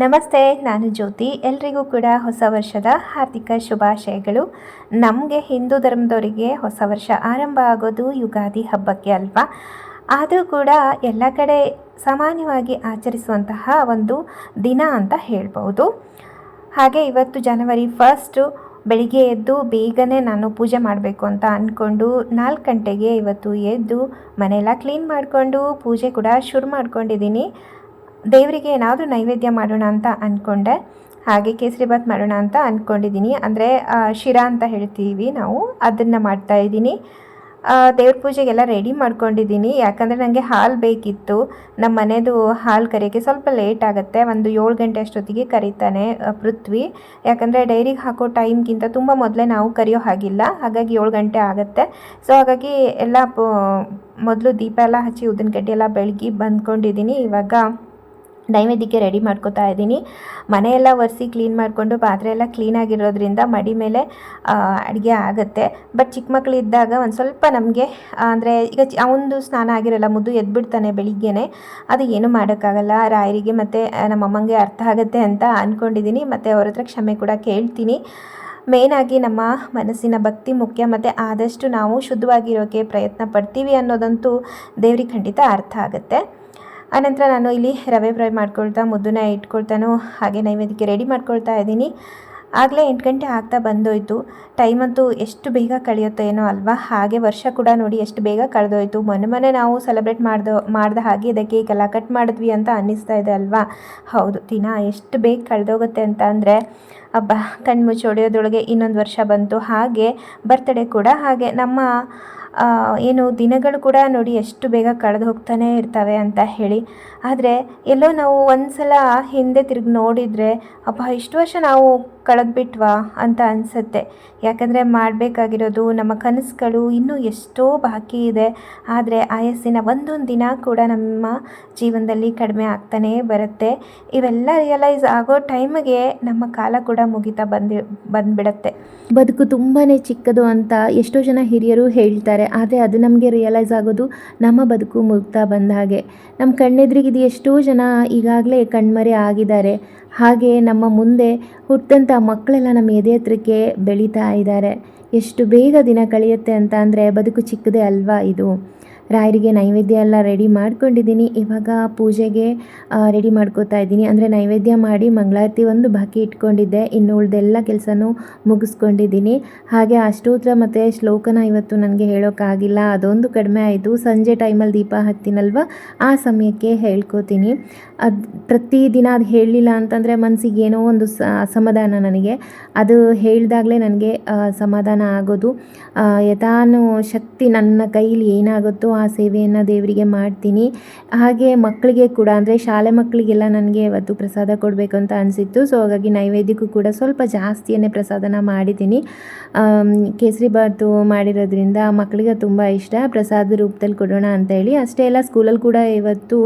ನಮಸ್ತೆ, ನಾನು ಜ್ಯೋತಿ. ಎಲ್ರಿಗೂ ಕೂಡ ಹೊಸ ವರ್ಷದ ಹಾರ್ದಿಕ ಶುಭಾಶಯಗಳು. ನಮಗೆ ಹಿಂದೂ ಧರ್ಮದವರಿಗೆ ಹೊಸ ವರ್ಷ ಆರಂಭ ಆಗೋದು ಯುಗಾದಿ ಹಬ್ಬಕ್ಕೆ ಅಲ್ವಾ? ಆದರೂ ಕೂಡ ಎಲ್ಲ ಕಡೆ ಸಾಮಾನ್ಯವಾಗಿ ಆಚರಿಸುವಂತಹ ಒಂದು ದಿನ ಅಂತ ಹೇಳ್ಬೋದು. ಹಾಗೆ ಇವತ್ತು ಜನವರಿ ಫಸ್ಟು ಬೆಳಿಗ್ಗೆ ಎದ್ದು ಬೇಗನೆ ನಾನು ಪೂಜೆ ಮಾಡಬೇಕು ಅಂತ ಅಂದ್ಕೊಂಡು ನಾಲ್ಕು ಗಂಟೆಗೆ ಇವತ್ತು ಎದ್ದು ಮನೆಯೆಲ್ಲ ಕ್ಲೀನ್ ಮಾಡಿಕೊಂಡು ಪೂಜೆ ಕೂಡ ಶುರು ಮಾಡ್ಕೊಂಡಿದ್ದೀನಿ. ದೇವರಿಗೆ ಏನಾದರೂ ನೈವೇದ್ಯ ಮಾಡೋಣ ಅಂತ ಅಂದ್ಕೊಂಡೆ ಹಾಗೆ ಕೇಸರಿಬಾತ್ ಮಾಡೋಣ ಅಂತ ಅಂದ್ಕೊಂಡಿದ್ದೀನಿ ಅಂದರೆ ಶಿರಾ ಅಂತ ಹೇಳ್ತೀವಿ ನಾವು, ಅದನ್ನು ಮಾಡ್ತಾ ಇದ್ದೀನಿ. ದೇವ್ರ ಪೂಜೆಗೆಲ್ಲ ರೆಡಿ ಮಾಡ್ಕೊಂಡಿದ್ದೀನಿ. ಯಾಕಂದರೆ ನನಗೆ ಹಾಲು ಬೇಕಿತ್ತು. ನಮ್ಮ ಮನೆಯದು ಹಾಲು ಕರೆಯೋಕ್ಕೆ ಸ್ವಲ್ಪ ಲೇಟ್ ಆಗುತ್ತೆ. ಒಂದು ಏಳು ಗಂಟೆ ಅಷ್ಟೊತ್ತಿಗೆ ಕರೀತಾನೆ ಪೃಥ್ವಿ. ಯಾಕಂದರೆ ಡೈರಿಗೆ ಹಾಕೋ ಟೈಮ್ಗಿಂತ ತುಂಬ ಮೊದಲೇ ನಾವು ಕರೆಯೋ ಹಾಗಿಲ್ಲ. ಹಾಗಾಗಿ ಏಳು ಗಂಟೆ ಆಗುತ್ತೆ. ಸೊ ಹಾಗಾಗಿ ಎಲ್ಲ ಮೊದಲು ದೀಪ ಎಲ್ಲ ಹಚ್ಚಿ ಉದ್ದಿನ ಕಡ್ಡಿ ಎಲ್ಲ ಬೆಳಗ್ಗೆ ಬಂದ್ಕೊಂಡಿದ್ದೀನಿ. ಇವಾಗ ನೈವೇದ್ಯಕ್ಕೆ ರೆಡಿ ಮಾಡ್ಕೋತಾ ಇದ್ದೀನಿ. ಮನೆಯೆಲ್ಲ ಒರೆಸಿ ಕ್ಲೀನ್ ಮಾಡಿಕೊಂಡು ಪಾತ್ರೆ ಎಲ್ಲ ಕ್ಲೀನಾಗಿರೋದ್ರಿಂದ ಮಡಿ ಮೇಲೆ ಅಡುಗೆ ಆಗುತ್ತೆ. ಬಟ್ ಚಿಕ್ಕ ಮಕ್ಕಳಿದ್ದಾಗ ಒಂದು ಸ್ವಲ್ಪ ನಮಗೆ ಅಂದರೆ ಈಗ ಅವನದು ಸ್ನಾನ ಆಗಿರಲ್ಲ, ಮುದ್ದು ಎದ್ಬಿಡ್ತಾನೆ ಬೆಳಿಗ್ಗೆನೆ. ಅದು ಏನೂ ಮಾಡೋಕ್ಕಾಗಲ್ಲ. ರಾಯರಿಗೆ ಮತ್ತು ನಮ್ಮಮ್ಮಂಗೆ ಅರ್ಥ ಆಗುತ್ತೆ ಅಂತ ಅಂದ್ಕೊಂಡಿದ್ದೀನಿ ಮತ್ತು ಅವ್ರ ಹತ್ರ ಕ್ಷಮೆ ಕೂಡ ಕೇಳ್ತೀನಿ. ಮೇನಾಗಿ ನಮ್ಮ ಮನಸ್ಸಿನ ಭಕ್ತಿ ಮುಖ್ಯ, ಮತ್ತು ಆದಷ್ಟು ನಾವು ಶುದ್ಧವಾಗಿರೋಕ್ಕೆ ಪ್ರಯತ್ನ ಪಡ್ತೀವಿ ಅನ್ನೋದಂತೂ ದೇವ್ರಿಗೆ ಖಂಡಿತ ಅರ್ಥ ಆಗುತ್ತೆ. ಆನಂತರ ನಾನು ಇಲ್ಲಿ ರವೆ ಫ್ರೈ ಮಾಡ್ಕೊಳ್ತಾ ಮುದ್ದನ್ನ ಇಟ್ಕೊಳ್ತಾನು ಹಾಗೆ ನೈವೇದ್ಯಕ್ಕೆ ರೆಡಿ ಮಾಡ್ಕೊಳ್ತಾ ಇದ್ದೀನಿ. ಆಗಲೇ ಎಂಟು ಗಂಟೆ ಆಗ್ತಾ ಬಂದೋಯ್ತು. ಟೈಮ್ ಅಂತೂ ಎಷ್ಟು ಬೇಗ ಕಳೆಯುತ್ತೋ ಏನೋ ಅಲ್ವಾ? ಹಾಗೆ ವರ್ಷ ಕೂಡ ನೋಡಿ ಎಷ್ಟು ಬೇಗ ಕಳೆದೋಯ್ತು. ಮೊನ್ನೆ ಮೊನ್ನೆ ನಾವು ಸೆಲೆಬ್ರೇಟ್ ಮಾಡ್ದೋ, ಮಾಡ್ದ ಹಾಗೆ ಇದಕ್ಕೆ ಕೇಕೆಲ್ಲ ಕಟ್ ಮಾಡಿದ್ವಿ ಅಂತ ಅನ್ನಿಸ್ತಾ ಇದೆ ಅಲ್ವಾ? ಹೌದು, ದಿನ ಎಷ್ಟು ಬೇಗ ಕಳೆದೋಗುತ್ತೆ ಅಂತ ಅಂದರೆ ಹಬ್ಬ ಕಣ್ಮುಚ್ಚಿ ಹೊಡೆಯೋದ್ರೊಳಗೆ ಇನ್ನೊಂದು ವರ್ಷ ಬಂತು. ಹಾಗೆ ಬರ್ತ್ಡೇ ಕೂಡ ಹಾಗೆ. ನಮ್ಮ ಏನು ದಿನಗಳು ಕೂಡ ನೋಡಿ ಎಷ್ಟು ಬೇಗ ಕಳೆದು ಹೋಗ್ತಾನೆ ಇರ್ತವೆ ಅಂತ ಹೇಳಿ. ಆದರೆ ಎಲ್ಲೋ ನಾವು ಒಂದು ಸಲ ಹಿಂದೆ ತಿರುಗಿ ನೋಡಿದರೆ ಅಪ್ಪ ಇಷ್ಟು ವರ್ಷ ನಾವು ಕಳೆದ್ಬಿಟ್ವಾ ಅಂತ ಅನಿಸುತ್ತೆ. ಯಾಕಂದರೆ ಮಾಡಬೇಕಾಗಿರೋದು, ನಮ್ಮ ಕನಸುಗಳು ಇನ್ನೂ ಎಷ್ಟೋ ಬಾಕಿ ಇದೆ. ಆದರೆ ಆಯಸ್ಸಿನ ಒಂದೊಂದು ದಿನ ಕೂಡ ನಮ್ಮ ಜೀವನದಲ್ಲಿ ಕಡಿಮೆ ಆಗ್ತಾನೇ ಬರುತ್ತೆ. ಇವೆಲ್ಲ ರಿಯಲೈಸ್ ಆಗೋ ಟೈಮಿಗೆ ನಮ್ಮ ಕಾಲ ಕೂಡ ಮುಗಿತಾ ಬಂದಿ, ಬಂದ್ಬಿಡತ್ತೆ. ಬದುಕು ತುಂಬಾ ಚಿಕ್ಕದು ಅಂತ ಎಷ್ಟೋ ಜನ ಹಿರಿಯರು ಹೇಳ್ತಾರೆ, ಆದರೆ ಅದು ನಮಗೆ ರಿಯಲೈಸ್ ಆಗೋದು ನಮ್ಮ ಬದುಕು ಮುಗ್ತಾ ಬಂದ ಹಾಗೆ. ನಮ್ಮ ಇದು ಎಷ್ಟೋ ಜನ ಈಗಾಗಲೇ ಕಣ್ಮರೆ ಆಗಿದ್ದಾರೆ. ಹಾಗೆ ನಮ್ಮ ಮುಂದೆ ಹುಟ್ಟಿದಂಥ ಮಕ್ಕಳೆಲ್ಲ ನಮ್ಮ ಎದೆ ಹತ್ರಕ್ಕೆ ಬೆಳೀತಾ ಇದ್ದಾರೆ. ಎಷ್ಟು ಬೇಗ ದಿನ ಕಳೆಯುತ್ತೆ ಅಂತ ಅಂದರೆ ಬದುಕು ಚಿಕ್ಕದೇ ಅಲ್ವಾ ಇದು? ರಾಯರಿಗೆ ನೈವೇದ್ಯ ಎಲ್ಲ ರೆಡಿ ಮಾಡ್ಕೊಂಡಿದ್ದೀನಿ. ಇವಾಗ ಪೂಜೆಗೆ ರೆಡಿ ಮಾಡ್ಕೋತಾ ಇದ್ದೀನಿ. ಅಂದರೆ ನೈವೇದ್ಯ ಮಾಡಿ ಮಂಗಳಾರತಿ ಒಂದು ಬಾಕಿ ಇಟ್ಕೊಂಡಿದ್ದೆ. ಇನ್ನು ಉಳ್ದೆಲ್ಲ ಕೆಲಸನೂ ಮುಗಿಸ್ಕೊಂಡಿದ್ದೀನಿ. ಹಾಗೆ ಅಷ್ಟೋತ್ರ ಮತ್ತು ಶ್ಲೋಕನ ಇವತ್ತು ನನಗೆ ಹೇಳೋಕ್ಕಾಗಿಲ್ಲ ಅದೊಂದು ಕಡಿಮೆ ಆಯಿತು. ಸಂಜೆ ಟೈಮಲ್ಲಿ ದೀಪ ಹತ್ತಿನಲ್ವ? ಆ ಸಮಯಕ್ಕೆ ಹೇಳ್ಕೊತೀನಿ. ಅದು ಪ್ರತಿದಿನ ಅದು ಹೇಳಲಿಲ್ಲ ಅಂತಂದರೆ ಮನಸ್ಸಿಗೆ ಏನೋ ಒಂದು ಅಸಮಾಧಾನ ನನಗೆ. ಅದು ಹೇಳಿದಾಗಲೇ ನನಗೆ ಸಮಾಧಾನ ಆಗೋದು. ಯಥಾನು ಶಕ್ತಿ ನನ್ನ ಕೈಲಿ ಏನಾಗುತ್ತೋ ಆ ಸೇವೆಯನ್ನು ದೇವರಿಗೆ ಮಾಡ್ತೀನಿ. ಹಾಗೆ ಮಕ್ಕಳಿಗೆ ಕೂಡ, ಅಂದರೆ ಶಾಲೆ ಮಕ್ಕಳಿಗೆಲ್ಲ ನನಗೆ ಇವತ್ತು ಪ್ರಸಾದ ಕೊಡಬೇಕು ಅಂತ ಅನಿಸಿತ್ತು. ಸೊ ಹಾಗಾಗಿ ನೈವೇದ್ಯಕ್ಕೂ ಕೂಡ ಸ್ವಲ್ಪ ಜಾಸ್ತಿಯೇ ಪ್ರಸಾದನ ಮಾಡಿದ್ದೀನಿ. ಕೇಸರಿ ಬಾತು ಮಾಡಿರೋದ್ರಿಂದ ಮಕ್ಕಳಿಗೆ ತುಂಬ ಇಷ್ಟ. ಪ್ರಸಾದ ರೂಪದಲ್ಲಿ ಕೊಡೋಣ ಅಂತ ಹೇಳಿ. ಅಷ್ಟೇ ಎಲ್ಲ ಸ್ಕೂಲಲ್ಲಿ ಕೂಡ ಇವತ್ತು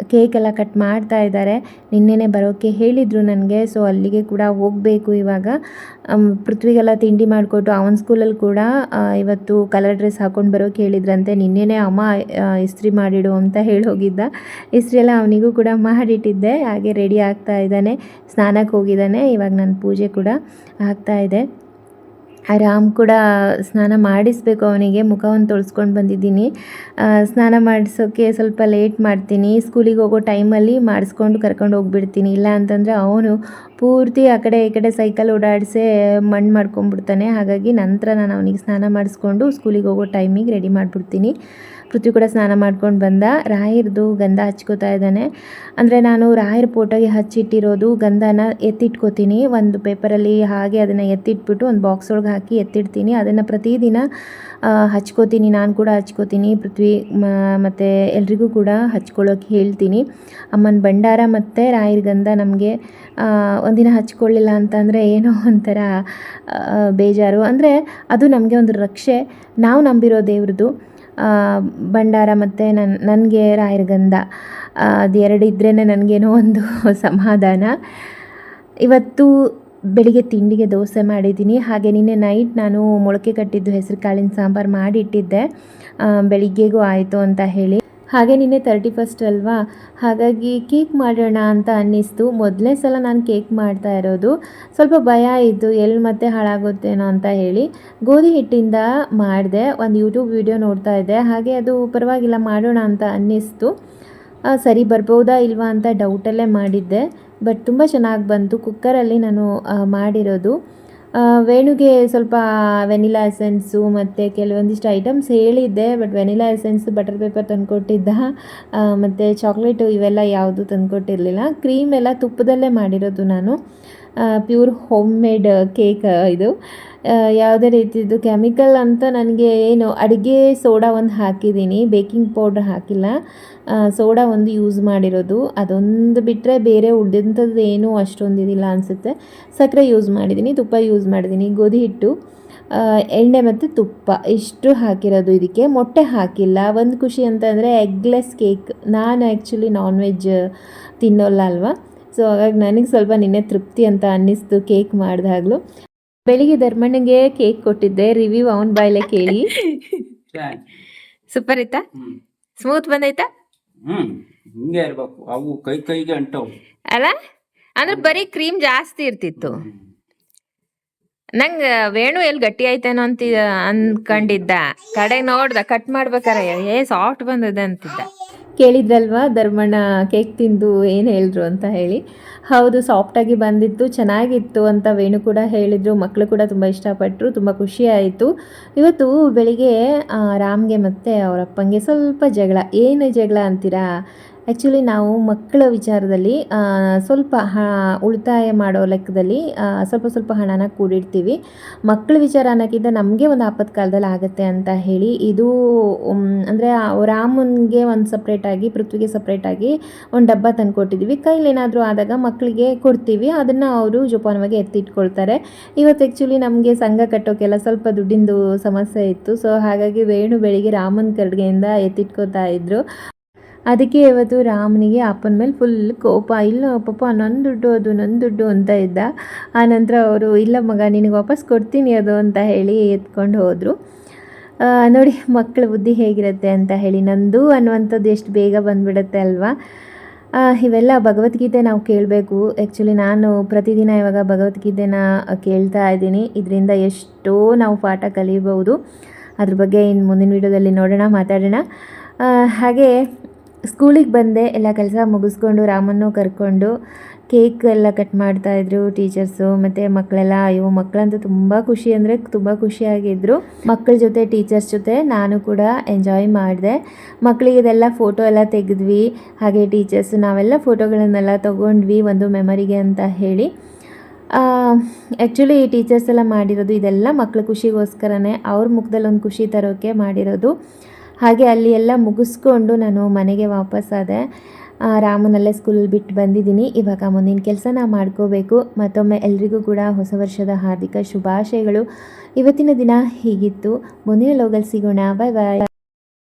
ಆಮ್, ಕೇಕ್ ಎಲ್ಲ ಕಟ್ ಮಾಡ್ತಾ ಇದ್ದಾರೆ. ನಿನ್ನೆನೆ ಬರೋಕ್ಕೆ ಹೇಳಿದರು ನನಗೆ. ಸೊ ಅಲ್ಲಿಗೆ ಕೂಡ ಹೋಗಬೇಕು ಇವಾಗ. ಪೃಥ್ವಿಗೆಲ್ಲ ತಿಂಡಿ ಮಾಡಿಕೊಟ್ಟು ಅವನ ಸ್ಕೂಲಲ್ಲಿ ಕೂಡ ಇವತ್ತು ಕಲರ್ ಡ್ರೆಸ್ ಹಾಕೊಂಡು ಬರೋಕ್ಕೆ ಹೇಳಿದ್ರಂತೆ. ನಿನ್ನೆನೆ ಅಮ್ಮ ಇಸ್ತ್ರಿ ಮಾಡಿಡು ಅಂತ ಹೇಳಿ ಹೋಗಿದ್ದ. ಇಸ್ತ್ರಿ ಎಲ್ಲ ಅವನಿಗೂ ಕೂಡ ಮಾಡಿಟ್ಟಿದ್ದೆ. ಹಾಗೆ ರೆಡಿ ಆಗ್ತಾ ಇದ್ದಾನೆ. ಸ್ನಾನಕ್ಕೆ ಹೋಗಿದ್ದಾನೆ. ಇವಾಗ ನನ್ನ ಪೂಜೆ ಕೂಡ ಆಗ್ತಾ ಇದೆ. ರಾಮ್ ಕೂಡ ಸ್ನಾನ ಮಾಡಿಸ್ಬೇಕು ಅವನಿಗೆ. ಮುಖವನ್ನು ತೊಳ್ಸ್ಕೊಂಡು ಬಂದಿದ್ದೀನಿ. ಸ್ನಾನ ಮಾಡಿಸೋಕ್ಕೆ ಸ್ವಲ್ಪ ಲೇಟ್ ಮಾಡ್ತೀನಿ. ಸ್ಕೂಲಿಗೆ ಹೋಗೋ ಟೈಮಲ್ಲಿ ಮಾಡಿಸ್ಕೊಂಡು ಕರ್ಕೊಂಡು ಹೋಗ್ಬಿಡ್ತೀನಿ. ಇಲ್ಲ ಅಂತಂದರೆ ಅವನು ಪೂರ್ತಿ ಆ ಕಡೆ ಈ ಕಡೆ ಸೈಕಲ್ ಓಡಾಡಿಸೇ ಮಣ್ಣು ಮಾಡ್ಕೊಂಡ್ಬಿಡ್ತಾನೆ. ಹಾಗಾಗಿ ನಂತರ ನಾನು ಅವನಿಗೆ ಸ್ನಾನ ಮಾಡಿಸ್ಕೊಂಡು ಸ್ಕೂಲಿಗೆ ಹೋಗೋ ಟೈಮಿಗೆ ರೆಡಿ ಮಾಡಿಬಿಡ್ತೀನಿ. ಪೃಥ್ವಿ ಕೂಡ ಸ್ನಾನ ಮಾಡ್ಕೊಂಡು ಬಂದ. ರಾಯರ್ದು ಗಂಧ ಹಚ್ಕೋತಾ ಇದ್ದಾನೆ. ಅಂದರೆ ನಾನು ರಾಯರ ಫೋಟೋಗೆ ಹಚ್ಚಿಟ್ಟಿರೋದು ಗಂಧನ ಎತ್ತಿಟ್ಕೋತೀನಿ. ಒಂದು ಪೇಪರಲ್ಲಿ ಹಾಗೆ ಅದನ್ನು ಎತ್ತಿಟ್ಬಿಟ್ಟು ಒಂದು ಬಾಕ್ಸ್ ಒಳಗೆ ಹಾಕಿ ಎತ್ತಿಡ್ತೀನಿ. ಅದನ್ನು ಪ್ರತಿದಿನ ಹಚ್ಕೋತೀನಿ. ನಾನು ಕೂಡ ಹಚ್ಕೋತೀನಿ. ಪೃಥ್ವಿ ಮತ್ತು ಎಲ್ರಿಗೂ ಕೂಡ ಹಚ್ಕೊಳ್ಳೋಕೆ ಹೇಳ್ತೀನಿ. ಅಮ್ಮನ ಭಂಡಾರ ಮತ್ತು ರಾಯರ ಗಂಧ ನಮಗೆ ಒಂದಿನ ಹಚ್ಕೊಳ್ಳಿಲ್ಲ ಅಂತಂದರೆ ಏನೋ ಒಂಥರ ಬೇಜಾರು. ಅಂದರೆ ಅದು ನಮಗೆ ಒಂದು ರಕ್ಷೆ. ನಾವು ನಂಬಿರೋ ದೇವ್ರದ್ದು ಭಂಡಾರ ಮತ್ತು ನನ್ನ ನನಗೆ ರಾಯರ ಗಂಧ ಅದು ಎರಡು ನನಗೇನೋ ಒಂದು ಸಮಾಧಾನ. ಇವತ್ತು ಬೆಳಿಗ್ಗೆ ತಿಂಡಿಗೆ ದೋಸೆ ಮಾಡಿದ್ದೀನಿ. ಹಾಗೆ ನಿನ್ನೆ ನೈಟ್ ನಾನು ಮೊಳಕೆ ಕಟ್ಟಿದ್ದು ಹೆಸರು ಕಾಳಿನ ಸಾಂಬಾರು ಮಾಡಿಟ್ಟಿದ್ದೆ. ಬೆಳಿಗ್ಗೆಗೂ ಆಯಿತು ಅಂತ ಹೇಳಿ. ಹಾಗೆ ನಿನ್ನೆ ತರ್ಟಿ ಫಸ್ಟ್ ಅಲ್ವಾ? ಹಾಗಾಗಿ ಕೇಕ್ ಮಾಡೋಣ ಅಂತ ಅನ್ನಿಸ್ತು. ಮೊದಲನೇ ಸಲ ನಾನು ಕೇಕ್ ಮಾಡ್ತಾ ಇರೋದು. ಸ್ವಲ್ಪ ಭಯ ಇತ್ತು ಎಲ್ಲಿ ಮತ್ತೆ ಹಾಳಾಗುತ್ತೇನೋ ಅಂತ ಹೇಳಿ. ಗೋಧಿ ಹಿಟ್ಟಿಂದ ಮಾಡಿದೆ. ಒಂದು ಯೂಟ್ಯೂಬ್ ವಿಡಿಯೋ ನೋಡ್ತಾ ಇದ್ದೆ. ಹಾಗೆ ಅದು ಪರವಾಗಿಲ್ಲ, ಮಾಡೋಣ ಅಂತ ಅನ್ನಿಸ್ತು. ಸರಿ, ಬರ್ಬೋದಾ ಇಲ್ವಾ ಅಂತ ಡೌಟಲ್ಲೇ ಮಾಡಿದ್ದೆ. ಬಟ್ ತುಂಬ ಚೆನ್ನಾಗಿ ಬಂತು. ಕುಕ್ಕರಲ್ಲಿ ನಾನು ಮಾಡಿರೋದು. ವೇಣುಗೆ ಸ್ವಲ್ಪ ವೆನಿಲಾ ಎಸೆನ್ಸು ಮತ್ತು ಕೆಲವೊಂದಿಷ್ಟು ಐಟಮ್ಸ್ ಹೇಳಿದ್ದೆ, but vanilla essence butter paper ತಂದುಕೊಟ್ಟಿದ್ದ. ಮತ್ತು ಚಾಕ್ಲೇಟು ಇವೆಲ್ಲ ಯಾವುದು ತಂದುಕೊಟ್ಟಿರಲಿಲ್ಲ. ಕ್ರೀಮ್ ಎಲ್ಲ ತುಪ್ಪದಲ್ಲೇ ಮಾಡಿರೋದು ನಾನು. ಪ್ಯೂರ್ ಹೋಮ್ ಮೇಡ್ ಕೇಕ್ ಇದು. ಯಾವುದೇ ರೀತಿದು ಕೆಮಿಕಲ್ ಅಂತ ನನಗೆ ಏನು, ಅಡುಗೆ ಸೋಡಾ ಒಂದು ಹಾಕಿದ್ದೀನಿ ಬೇಕಿಂಗ್ ಪೌಡ್ರ್ ಹಾಕಿಲ್ಲ. ಸೋಡಾ ಒಂದು ಯೂಸ್ ಮಾಡಿರೋದು. ಅದೊಂದು ಬಿಟ್ಟರೆ ಬೇರೆ ಉಳಿದಂಥದ್ದು ಏನೂ ಅಷ್ಟೊಂದು ಇದಿಲ್ಲ ಅನಿಸುತ್ತೆ. ಸಕ್ಕರೆ ಯೂಸ್ ಮಾಡಿದ್ದೀನಿ, ತುಪ್ಪ ಯೂಸ್ ಮಾಡಿದ್ದೀನಿ, ಗೋಧಿ ಹಿಟ್ಟು ಎಣ್ಣೆ ಮತ್ತು ತುಪ್ಪ. ಇಷ್ಟು ಹಾಕಿರೋದು ಇದಕ್ಕೆ. ಮೊಟ್ಟೆ ಹಾಕಿಲ್ಲ. ಒಂದು ಖುಷಿ ಅಂತಂದರೆ ಎಗ್ಲೆಸ್ ಕೇಕ್ ನಾನು ಆ್ಯಕ್ಚುಲಿ ನಾನ್ ವೆಜ್ ತಿನ್ನೋಲ್ಲ ಅಲ್ವಾ? ಸೊ ಹಾಗಾಗಿ ನನಗೆ ಸ್ವಲ್ಪ ನಿನ್ನೆ ತೃಪ್ತಿ ಅಂತ ಅನ್ನಿಸ್ತು ಕೇಕ್ ಮಾಡಿದಾಗಲೂ. ಬೆಳಿಗ್ಗೆ ಧರ್ಮಣ್ಣಗೆ ಕೇಕ್ ಕೊಟ್ಟಿದ್ದೆ. ರಿವ್ಯೂ ಅವನ್ ಬಾಯಲ್ಲೇ ಕೇಳಿ. ಸೂಪರ್ ಇತ್ತ? ಸ್ಮೂತ್ ಬಂದೈತಾ? ಹಿಂಗೆ ಇರ್ಬೇಕು. ಅವು ಕೈ ಕೈಗೆ ಅಂಟವು. ಅಲ್ಲ? ಅಂದ್ರೆ ಬರೀ ಕ್ರೀಮ್ ಜಾಸ್ತಿ ಇರ್ತಿತ್ತು. ನಂಗ ವೇಣು ಎಲ್ಲಿ ಗಟ್ಟಿ ಆಯ್ತೇನೋ ಅಂತ ಅನ್ಕೊಂಡಿದ್ದ. ಕಡೆ ನೋಡ್ದ ಕಟ್ ಮಾಡ್ಬೇಕಾರೆ. ಏ ಸಾಫ್ಟ್ ಬಂದದೆ ಅಂತಿದ್ದ. ಕೇಳಿದ್ರಲ್ವಾ ಧರ್ಮಣ್ಣ ಕೇಕ್ ತಿಂದು ಏನು ಹೇಳಿದ್ರು ಅಂತ ಹೇಳಿ. ಹೌದು ಸಾಫ್ಟಾಗಿ ಬಂದಿತ್ತು, ಚೆನ್ನಾಗಿತ್ತು ಅಂತ ವೇಣು ಕೂಡ ಹೇಳಿದರು ಮಕ್ಕಳು ಕೂಡ ತುಂಬ ಇಷ್ಟಪಟ್ಟರು ತುಂಬ ಖುಷಿಯಾಯಿತು ಇವತ್ತು ಬೆಳಿಗ್ಗೆ ರಾಮ್ಗೆ ಮತ್ತು ಅವರಪ್ಪಂಗೆ ಸ್ವಲ್ಪ ಜಗಳ. ಏನು ಜಗಳ ಅಂತೀರಾ? ಆ್ಯಕ್ಚುಲಿ ನಾವು ಮಕ್ಕಳ ವಿಚಾರದಲ್ಲಿ ಸ್ವಲ್ಪ ಹ, ಉಳಿತಾಯ ಮಾಡೋ ಲೆಕ್ಕದಲ್ಲಿ ಸ್ವಲ್ಪ ಸ್ವಲ್ಪ ಹಣನ ಕೂಡಿಡ್ತೀವಿ. ಮಕ್ಕಳ ವಿಚಾರ ಅನ್ನೋಕ್ಕಿಂತ ನಮಗೆ ಒಂದು ಆಪತ್ಕಾಲದಲ್ಲಿ ಆಗುತ್ತೆ ಅಂತ ಹೇಳಿ, ಇದು ಅಂದರೆ ರಾಮನ್ಗೆ ಒಂದು ಸಪ್ರೇಟಾಗಿ ಪೃಥ್ವಿಗೆ ಸಪ್ರೇಟಾಗಿ ಒಂದು ಡಬ್ಬ ತಂದು ಕೊಟ್ಟಿದ್ದೀವಿ ಕೈಲಿ ಏನಾದರೂ ಆದಾಗ ಮಕ್ಕಳಿಗೆ ಕೊಡ್ತೀವಿ. ಅದನ್ನು ಅವರು ಜೋಪಾನವಾಗಿ ಎತ್ತಿಟ್ಕೊಳ್ತಾರೆ. ಇವತ್ತು ಆ್ಯಕ್ಚುಲಿ ನಮಗೆ ಸಂಘ ಕಟ್ಟೋಕ್ಕೆಲ್ಲ ಸ್ವಲ್ಪ ದುಡ್ಡಿಂದು ಸಮಸ್ಯೆ ಇತ್ತು. ಸೊ ಹಾಗಾಗಿ ವೇಣು ಬೆಳಿಗ್ಗೆ ರಾಮನ ಕಡೆಯಿಂದ ಎತ್ತಿಟ್ಕೋತಾ ಇದ್ರು. ಅದಕ್ಕೆ ಇವತ್ತು ರಾಮನಿಗೆ ಅಪ್ಪನ ಮೇಲೆ ಫುಲ್ ಕೋಪ, ಇಲ್ಲ ಪಾಪ ನನ್ನ ದುಡ್ಡು ಅದು ನನ್ನ ದುಡ್ಡು ಅಂತ ಇದ್ದ. ಆನಂತರ ಅವರು, ಇಲ್ಲ ಮಗ, ನಿನಗೆ ವಾಪಸ್ ಕೊಡ್ತೀನಿ ಅದು ಅಂತ ಹೇಳಿ ಎತ್ಕೊಂಡು ಹೋದರು. ನೋಡಿ, ಮಕ್ಕಳ ಬುದ್ಧಿ ಹೇಗಿರುತ್ತೆ ಅಂತ ಹೇಳಿ, ನಂದು ಅನ್ನುವಂಥದ್ದು ಎಷ್ಟು ಬೇಗ ಬಂದುಬಿಡುತ್ತೆ ಅಲ್ವಾ? ಇವೆಲ್ಲ ಭಗವದ್ಗೀತೆ ನಾವು ಕೇಳಬೇಕು. ಆ್ಯಕ್ಚುಲಿ ನಾನು ಪ್ರತಿದಿನ ಇವಾಗ ಭಗವದ್ಗೀತೆನ ಕೇಳ್ತಾ ಇದ್ದೀನಿ. ಇದರಿಂದ ಎಷ್ಟೋ ನಾವು ಪಾಠ ಕಲಿಬೋದು ಅದ್ರ ಬಗ್ಗೆ ಇನ್ನು ಮುಂದಿನ ವೀಡಿಯೋದಲ್ಲಿ ನೋಡೋಣ, ಮಾತಾಡೋಣ. ಹಾಗೆ ಸ್ಕೂಲಿಗೆ ಬಂದೆ, ಎಲ್ಲ ಕೆಲಸ ಮುಗಿಸ್ಕೊಂಡು ರಾಮನ್ನು ಕರ್ಕೊಂಡು ಕೇಕ್ ಎಲ್ಲ ಕಟ್ ಮಾಡ್ತಾಯಿದ್ರು ಟೀಚರ್ಸು, ಮತ್ತು ಮಕ್ಕಳೆಲ್ಲ, ಅಯ್ಯೋ ಮಕ್ಕಳಂತೂ ತುಂಬ ಖುಷಿ ಅಂದರೆ ತುಂಬ ಖುಷಿಯಾಗಿದ್ದರು ಮಕ್ಕಳ ಜೊತೆ, ಟೀಚರ್ಸ್ ಜೊತೆ ನಾನು ಕೂಡ ಎಂಜಾಯ್ ಮಾಡಿದೆ. ಮಕ್ಕಳಿಗೆ ಇದೆಲ್ಲ ಫೋಟೋ ಎಲ್ಲ ತೆಗೆದ್ವಿ. ಹಾಗೆ ಟೀಚರ್ಸ್, ನಾವೆಲ್ಲ ಫೋಟೋಗಳನ್ನೆಲ್ಲ ತೊಗೊಂಡ್ವಿ ಒಂದು ಮೆಮರಿಗೆ ಅಂತ ಹೇಳಿ. ಆ್ಯಕ್ಚುಲಿ ಟೀಚರ್ಸ್ ಎಲ್ಲ ಮಾಡಿರೋದು ಇದೆಲ್ಲ ಮಕ್ಕಳ ಖುಷಿಗೋಸ್ಕರನೇ. ಅವ್ರ ಮುಖದಲ್ಲಿ ಒಂದು ಖುಷಿ ತರೋಕ್ಕೆ ಮಾಡಿರೋದು. ಹಾಗೆ ಅಲ್ಲಿ ಎಲ್ಲ ಮುಗಿಸ್ಕೊಂಡು ನಾನು ಮನೆಗೆ ವಾಪಸ್ಸಾದೆ ರಾಮನಲ್ಲೇ ಸ್ಕೂಲಲ್ಲಿ ಬಿಟ್ಟು ಬಂದಿದ್ದೀನಿ. ಇವಾಗ ಮುಂದಿನ ಕೆಲಸ ನಾ ಮಾಡ್ಕೋಬೇಕು. ಮತ್ತೊಮ್ಮೆ ಎಲ್ರಿಗೂ ಕೂಡ ಹೊಸ ವರ್ಷದ ಹಾರ್ದಿಕ ಶುಭಾಶಯಗಳು. ಇವತ್ತಿನ ದಿನ ಹೀಗಿತ್ತು. ಮುಂದಿನ ಲೋಗಲ್ ಸಿಗೋಣ. ಬಾಯ್ ಬಾಯ್